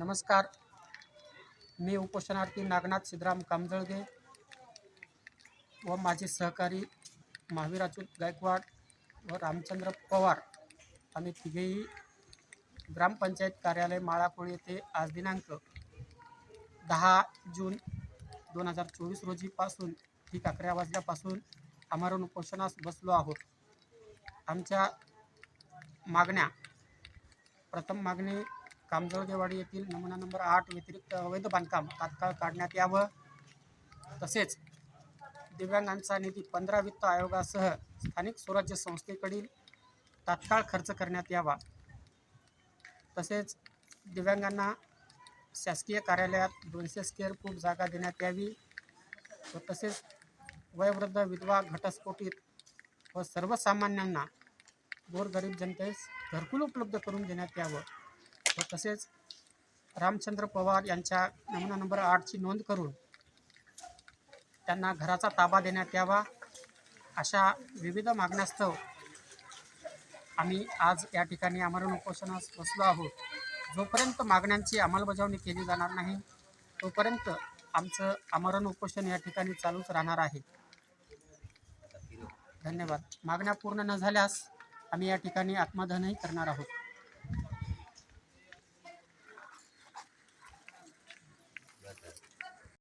नमस्कार. मी उपोषणार्थी नागनाथ सिद्धराम कामजळगे व माझे सहकारी महावीर अच्युत गायकवाड व रामचंद्र पवार आम्ही तिघेही ग्रामपंचायत कार्यालय माळाकोळी येथे आज दिनांक दहा जून दोन हजार चोवीस रोजीपासून ठीक अकरा वाजल्यापासून आमरण उपोषणास बसलो आहोत. आमच्या मागण्या प्रथम मागणी कामजळगेवाडी येथील नमुना नंबर आठ व्यतिरिक्त अवैध बांधकाम तात्काळ काढण्यात यावं. तसेच दिव्यांगांचा निधी पंधरा वित्त आयोगासह स्थानिक स्वराज्य संस्थेकडील तात्काळ खर्च करण्यात यावा. तसेच दिव्यांगांना शासकीय कार्यालयात दोनशे स्क्वेअर फूट जागा देण्यात यावी व तसेच वयोवृद्ध विधवा घटस्फोटीत व सर्वसामान्यांना गोरगरीब जनतेस घरकुल उपलब्ध करून देण्यात यावं. व तसेच रामचंद्र पवार यांच्या नमुना नंबर आठची नोंद करून त्यांना घराचा ताबा देण्यात यावा अशा विविध मागण्यास्तव आम्ही आज या ठिकाणी आमरण उपोषणास बसलो आहोत. जोपर्यंत मागण्यांची अंमलबजावणी केली जाणार नाही तोपर्यंत आमचं आमरण उपोषण या ठिकाणी चालूच राहणार आहे. धन्यवाद. मागण्या पूर्ण न झाल्यास आम्ही या ठिकाणी आत्मदहनही करणार आहोत.